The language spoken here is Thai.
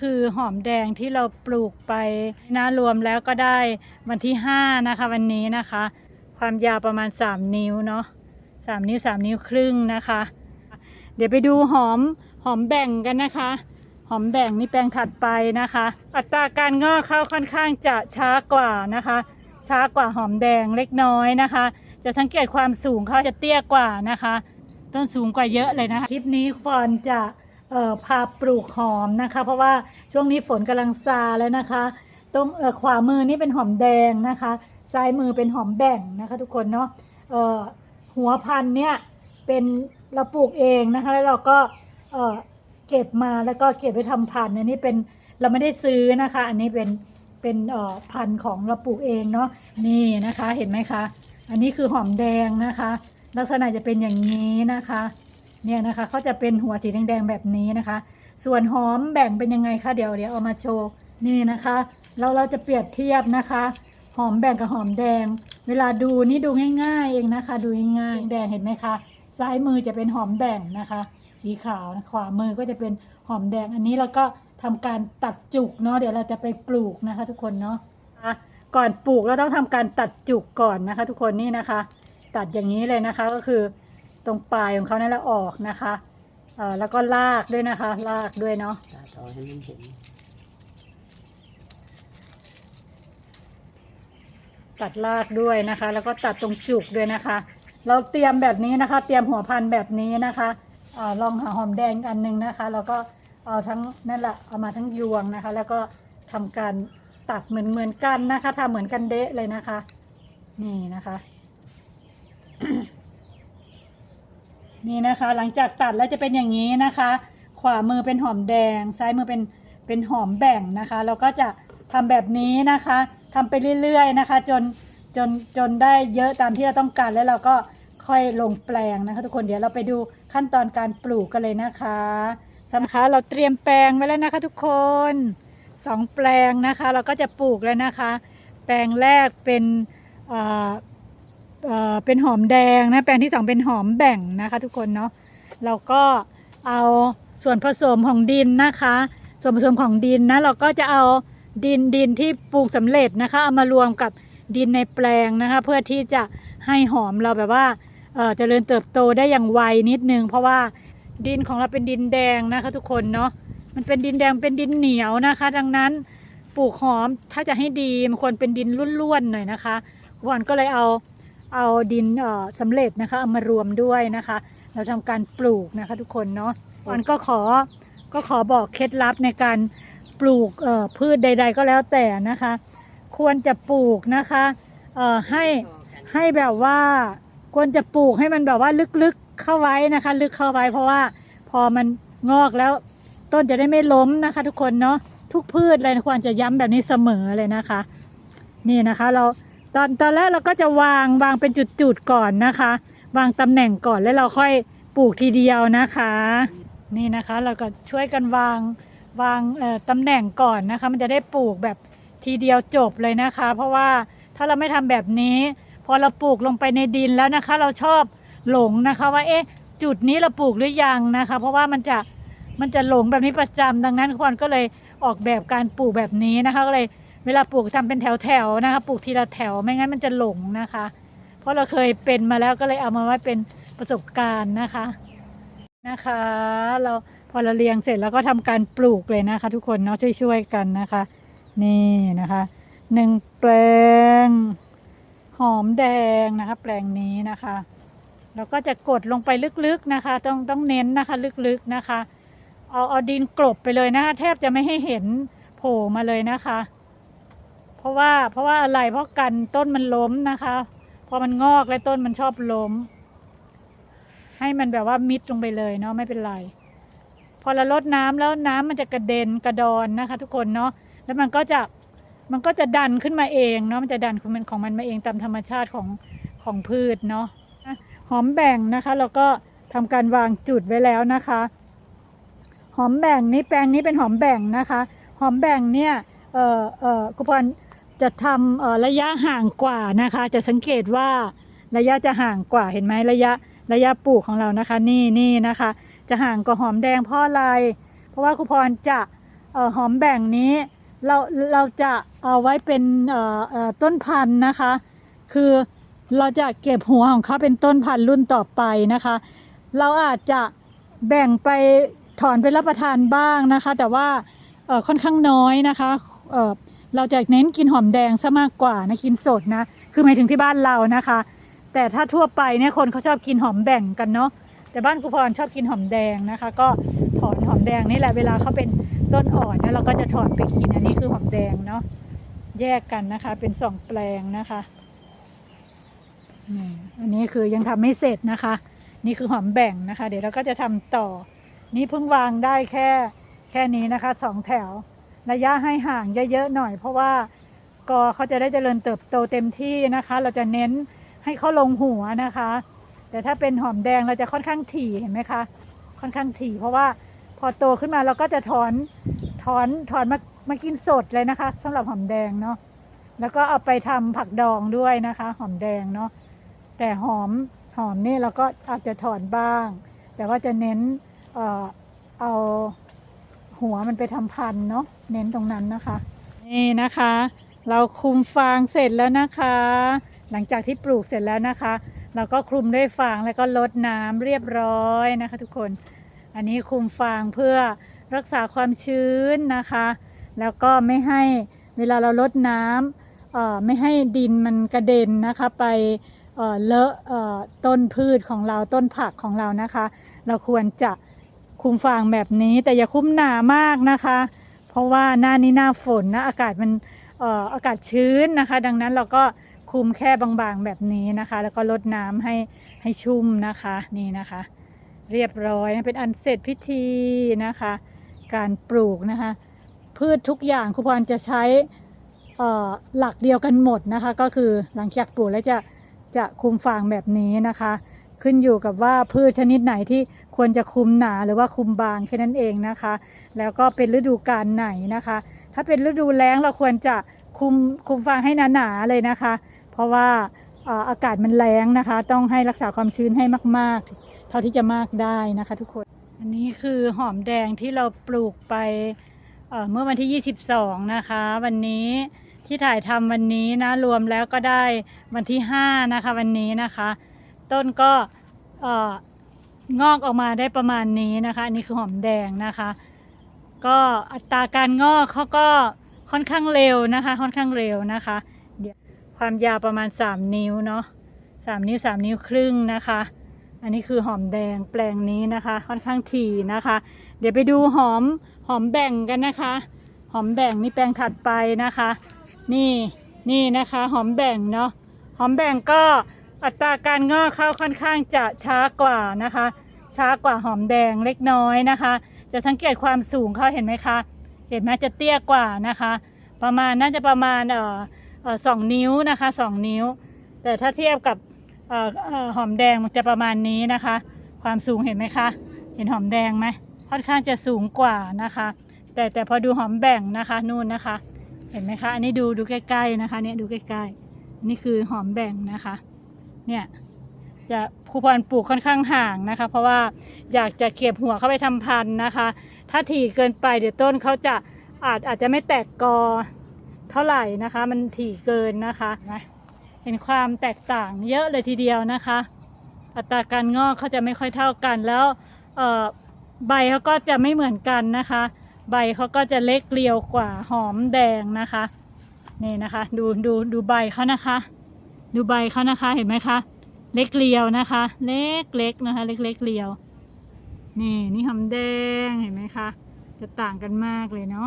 คือหอมแดงที่เราปลูกไปนะรวมแล้วก็ได้วันที่ 5 นะคะ วันนี้นะคะ ความยาวประมาณ 3 นิ้วเนาะ3นิ้ว 3 นิ้วครึ่งนะคะ เดี๋ยวไปดูหอมหอมแบ่งกันนะคะ หอมแบ่งนี่แปลงถัดไปนะคะ อัตราการงอกเขาค่อนข้างจะช้ากว่านะคะ ช้ากว่าหอมแดงเล็กน้อยนะคะ จะสังเกตความสูงเขาจะเตี้ยกว่านะคะ ต้นสูงกว่าเยอะเลยนะคะ คลิปนี้ฟอนจะ พาปลูกหอมนะคะ เพราะว่าช่วงนี้ฝนกำลังซาแล้วนะคะ ตรงขวามือนี่เป็นหอมแดงนะคะ ซ้ายมือเป็นหอมแบ่งนะคะ ทุกคนเนาะหัวพันเนี่ยเป็นเราปลูกเองนะคะ แล้วเราก็เอ่อเก็บมาแล้วก็เก็บไว้ทำพันธุ์อันนี้เป็นเราไม่ได้ซื้อนะคะ อันนี้เป็นเป็นพันธุ์ของเราปลูกเองเนาะนี่นะคะเห็นไหมคะ อันนี้คือหอมแดงนะคะ ลักษณะจะเป็นอย่างนี้นะคะ เนี่ยนะคะเขาจะเป็นหัวสีแดงๆแบบนี้นะคะ ส่วนหอมแบ่งเป็นยังไงคะเดี๋ยวเดี๋ยวเอามาโชว์นี่นะคะ เราเราจะเปรียบเทียบนะคะ หอมแบ่งกับหอมแดง เวลาดูนี่ดูง่ายๆเองนะคะ ดูง่ายๆแดงเห็นไหมคะซ้ายมือจะเป็นหอมแบ่งนะคะ สีขาวนะขวามือก็จะเป็นหอมแดงอันนี้เราก็ทำการตัดจุกเนาะเดี๋ยวเราจะไปปลูกนะคะ ทุกคนเนาะะก่อนปลูกเราต้องทำการตัดจุกก่อนนะคะ ทุกคนนี่นะคะ ตัดอย่างนี้เลยนะคะก็คือ ตรงปลายของเขานั่นแหละออกนะคะเอ่อแล้วก็ลากด้วยนะคะ ลากด้วยเนาะตาต่อให้มันเห็นตัดลากด้วยนะคะ แล้วก็ตัดตรงจุกด้วยนะคะ เราเตรียมแบบนี้นะคะ เตรียมหัวพันแบบนี้นะคะเออลองหาหอมแดงอันหนึงนะคะ แล้วก็เอาทั้งนั่นแหละเอามาทั้งยวงนะคะ แล้วก็ทำการตัดเหมือนเหมือนกันนะคะทำเหมือนกันเดะเลยนะคะ นี่นะคะ นี่นะคะ หลังจากตัดแล้วจะเป็นอย่างนี้นะคะ ขวามือเป็นหอมแดง ซ้ายมือเป็นเป็นหอมแบ่งนะคะ เราก็จะทำแบบนี้นะคะทำไปเรื่อยๆนะคะ จนจนจนได้เยอะตามที่เราต้องการแล้วเราก็ค่อยลงแปลงนะคะทุกคนเดี๋ยวเราไปดูขั้นตอนการปลูกกันเลยนะคะสำคัญเราเตรียมแปลงไว้แล้วนะคะ ทุกคนสองแปลงนะคะ เราก็จะปลูกแล้วนะคะ แปลงแรกเป็น เเป็นหอมแดงนะแปลงที่สองเป็นหอมแบ่งนะคะ ทุกคนเนาะเราก็เอาส่วนผสมของดินนะคะ ส่วนผสมของดินนะเราก็จะเอาดินดินที่ปลูกสำเร็จนะคะเอามารวมกับดินในแปลงนะคะ เพื่อที่จะให้หอมเราแบบว่าเจริญเติบโตได้อย่างไวนิดนึง เพราะว่าดินของเราเป็นดินแดงนะคะ ทุกคนเนาะมันเป็นดินแดงเป็นดินเหนียวนะคะ ดังนั้นปลูกหอมถ้าจะให้ดีมันควรเป็นดินร่วนๆหน่อยนะคะวอนก็เลยเอา เอาดินเอ่อสำเร็จนะคะเอามารวมด้วยนะคะ เราทำการปลูกนะคะทุกคนเนาะวันก็ขอก็ขอบอกเคล็ดลับในการปลูกเอ่อพืชใด ๆ ก็แล้วแต่นะคะ ควรจะปลูกนะคะเอ่อให้ให้แบบว่าควรจะปลูกให้มันแบบว่าลึกๆเข้าไว้นะคะ ลึกเข้าไว้ เพราะว่าพอมันงอกแล้วต้นจะได้ไม่ล้มนะคะ ทุกคนเนาะทุกพืชเลยควรจะย้ำแบบนี้เสมอเลยนะคะ นี่นะคะเรา ตอนตอนแรกเราก็จะวางวางเป็นจุดๆก่อนนะคะ วางตำแหน่งก่อนแล้วเราค่อยปลูกทีเดียวนะคะ นี่นะคะเราก็ช่วยกันวางวางตำแหน่งก่อนนะคะ มันจะได้ปลูกแบบทีเดียวจบเลยนะคะ เพราะว่าถ้าเราไม่ทำแบบนี้ พอเราปลูกลงไปในดินแล้วนะคะ เราชอบหลงนะคะว่าเอ๊ะจุดนี้เราปลูกหรือยังนะคะ เพราะว่ามันจะมันจะหลงแบบนี้ประจำดังนั้นควรก็เลยออกแบบการปลูกแบบนี้นะคะก็เลย เวลาปลูกทำเป็นแถวๆนะคะ ปลูกทีละแถวไม่งั้นมันจะหลงนะคะ เพราะเราเคยเป็นมาแล้วก็เลยเอามาไว้เป็นประสบการณ์นะคะนะคะ เราพอเราเรียงเสร็จแล้วก็ทำการปลูกเลยนะคะ ทุกคนเนาะช่วยๆกันนะคะ นี่นะคะหนึ่งแปลง หอมแดงนะคะ แปลงนี้นะคะเราก็จะกดลงไปลึกๆนะคะ ต้องต้องเน้นนะคะลึกๆนะคะ เอาเอาดินกลบไปเลยนะคะแทบจะไม่ให้เห็นโผล่มาเลยนะคะ เพราะว่าเพราะว่าอะไรเพราะกันต้นมันล้มนะคะ พอมันงอกแล้วต้นมันชอบล้ม ให้มันแบบว่ามิดลงไปเลยเนาะไม่เป็นไร พอเราลดน้ำแล้วน้ำมันจะกระเด็นกระดอนนะคะ ทุกคนเนาะแล้วมันก็จะมันก็จะดันขึ้นมาเองเนาะมันจะดันของมันของมันมาเองตามธรรมชาติของของพืชเนาะหอมแบ่งนะคะเราก็ทำการวางจุดไว้แล้วนะคะ หอมแบ่งนี้แปลงนี้เป็นหอมแบ่งนะคะ หอมแบ่งเนี่ยเอ่อเอ่อกุพร จะทำระยะห่างกว่านะคะ จะสังเกตว่าระยะจะห่างกว่าเห็นไหมระยะระยะปลูกของเรานะคะ นี่นี่นะคะ จะห่างกว่าหอมแดงเพราะอะไรเพราะว่ากุพรจะออหอมแบ่งนี้เราเราจะเอาไว้เป็นต้นพันธุ์นะคะ คือเราจะเก็บหัวของเขาเป็นต้นพันธุ์รุ่นต่อไปนะคะ เราอาจจะแบ่งไปถอนไปรับประทานบ้างนะคะ แต่ว่าค่อนข้างน้อยนะคะ เราจะเน้นกินหอมแดงซะมากกว่านะกินสดนะ คือหมายถึงที่บ้านเรานะคะ แต่ถ้าทั่วไปเนี่ยคนเขาชอบกินหอมแบ่งกันเนาะแต่บ้านครูพรชอบกินหอมแดงนะคะ ก็ถอนหอมแดงนี่แหละเวลาเขาเป็นต้นอ่อนเนี่ยเราก็จะถอนไปกินอันนี้คือหอมแดงเนาะแยกกันนะคะ เป็นสองแปลงนะคะนี่อันนี้คือยังทำไม่เสร็จนะคะ นี่คือหอมแบ่งนะคะ เดี๋ยวเราก็จะทำต่อ นี่เพิ่งวางได้แค่แค่นี้นะคะสองแถว ระยะให้ห่างเยอะๆหน่อย เพราะว่ากอเขาจะได้เจริญเติบโตเต็มที่นะคะ เราจะเน้นให้เขาลงหัวนะคะ แต่ถ้าเป็นหอมแดงเราจะค่อนข้างถี่เห็นไหมคะ ค่อนข้างถี่ เพราะว่าพอโตขึ้นมาเราก็จะถอนถอนถอนมามากินสดเลยนะคะสำหรับหอมแดงเนาะแล้วก็เอาไปทำผักดองด้วยนะคะ หอมแดงเนาะแต่หอมหอมนี่เราก็อาจจะถอนบ้าง แต่ว่าจะเน้นเอ่อเอา หัวมันไปทำพันเนาะเน้นตรงนั้นนะคะ นี่นะคะ เราคลุมฟางเสร็จแล้วนะคะ หลังจากที่ปลูกเสร็จแล้วนะคะ เราก็คลุมด้วยฟางแล้วก็ลดน้ำเรียบร้อยนะคะ ทุกคน อันนี้คลุมฟางเพื่อรักษาความชื้นนะคะ แล้วก็ไม่ให้เวลาเราลดน้ำไม่ให้ดินมันกระเด็นนะคะไปเลอะต้นพืชของเราต้นผักของเรานะคะ เราควรจะ คุมฟางแบบนี้แต่อย่าคลุมหนามากนะคะ เพราะว่าหน้านี้หน้าฝนนะอากาศมันเอ่ออากาศชื้นนะคะ ดังนั้นเราก็คุมแค่บางๆแบบนี้นะคะ แล้วก็ลดน้ำให้ให้ชุ่มนะคะนี่นะคะ เรียบร้อยนะเป็นอันเสร็จพิธีนะคะ การปลูกนะคะ พืชทุกอย่างครูพรจะใช้หลักเดียวกันหมดนะคะ ก็คือหลังจากปลูกแล้วจะจะคุมฟางแบบนี้นะคะ ขึ้นอยู่กับว่าพืชชนิดไหนที่ควรจะคุมหนาหรือว่าคุมบางแค่นั้นเองนะคะ แล้วก็เป็นฤดูกาลไหนนะคะ ถ้าเป็นฤดูแล้งเราควรจะคุมคุมฟางให้หนาๆเลยนะคะ เพราะว่าอากาศมันแล้งนะคะ ต้องให้รักษาความชื้นให้มาก ๆ เท่าที่จะมากได้นะคะทุกคน อันนี้คือหอมแดงที่เราปลูกไปเอ่อเมื่อวันที่ 22 นะคะ วันนี้ที่ถ่ายทำวันนี้นะรวมแล้วก็ได้วันที่ 5 นะคะ วันนี้นะคะ ต้นก็องอกออกมาได้ประมาณนี้นะคะอันนี้คือหอมแดงนะคะ ก็อัตราการงอกเขาก็ค่อนข้างเร็วนะคะ ค่อนข้างเร็วนะคะเดี๋ยวความยาวประมาณ 3 นิ้วเนาะ3นิ้ว3นิ้วครึ่งนะคะ อันนี้คือหอมแดงแปลงนี้นะคะ ค่อนข้างถี่นะคะ เดี๋ยวไปดูหอมหอมแบ่งกันนะคะ หอมแบ่งนี่แปลงถัดไปนะคะ นี่นี่นะคะ หอมแบ่งเนาะหอมแบ่งก็ อัตราการงอกเข้าค่อนข้างจะช้ากว่านะคะ ช้ากว่าหอมแดงเล็กน้อยนะคะ จะสังเกตความสูงเขาเห็นไหมคะ เห็นไหมจะเตี้ยกว่านะคะ ประมาณน่าจะประมาณเอ่อสองนิ้วนะคะสองนิ้ว แต่ถ้าเทียบกับออเอ่อหอมแดงมันจะประมาณนี้นะคะ ความสูงเห็นไหมคะ เห็นหอมแดงไหมค่อนข้างจะสูงกว่านะคะ แต่แต่พอดูหอมแบ่งนะคะนู่นนะคะ เห็นไหมคะ อันนี้ดูดูใกล้ๆนะคะเนี่ยดูใกล้ๆนี่คือหอมแบ่งนะคะ เนี่ยจะครูพรปลูกค่อนข้างห่างนะคะ เพราะว่าอยากจะเก็บหัวเข้าไปทำพันธุ์นะคะ ถ้าถี่เกินไปเดี๋ยวต้นเขาจะอาจอาจจะไม่แตกกอเท่าไหร่นะคะ มันถี่เกินนะคะนะเห็นความแตกต่างเยอะเลยทีเดียวนะคะ อัตราการงอกเขาจะไม่ค่อยเท่ากันแล้วใบเขาก็จะไม่เหมือนกันนะคะ ใบเขาก็จะเล็กเรียวกว่าหอมแดงนะคะนี่นะคะ ดูดูดูใบเขานะคะ ดูใบเขานะคะเห็นไหมคะเล็กเรียวนะคะ เล็กเล็กนะคะ เล็กเล็กเรียว นี่นี่หอมแดงเห็นไหมคะ จะต่างกันมากเลยเนาะ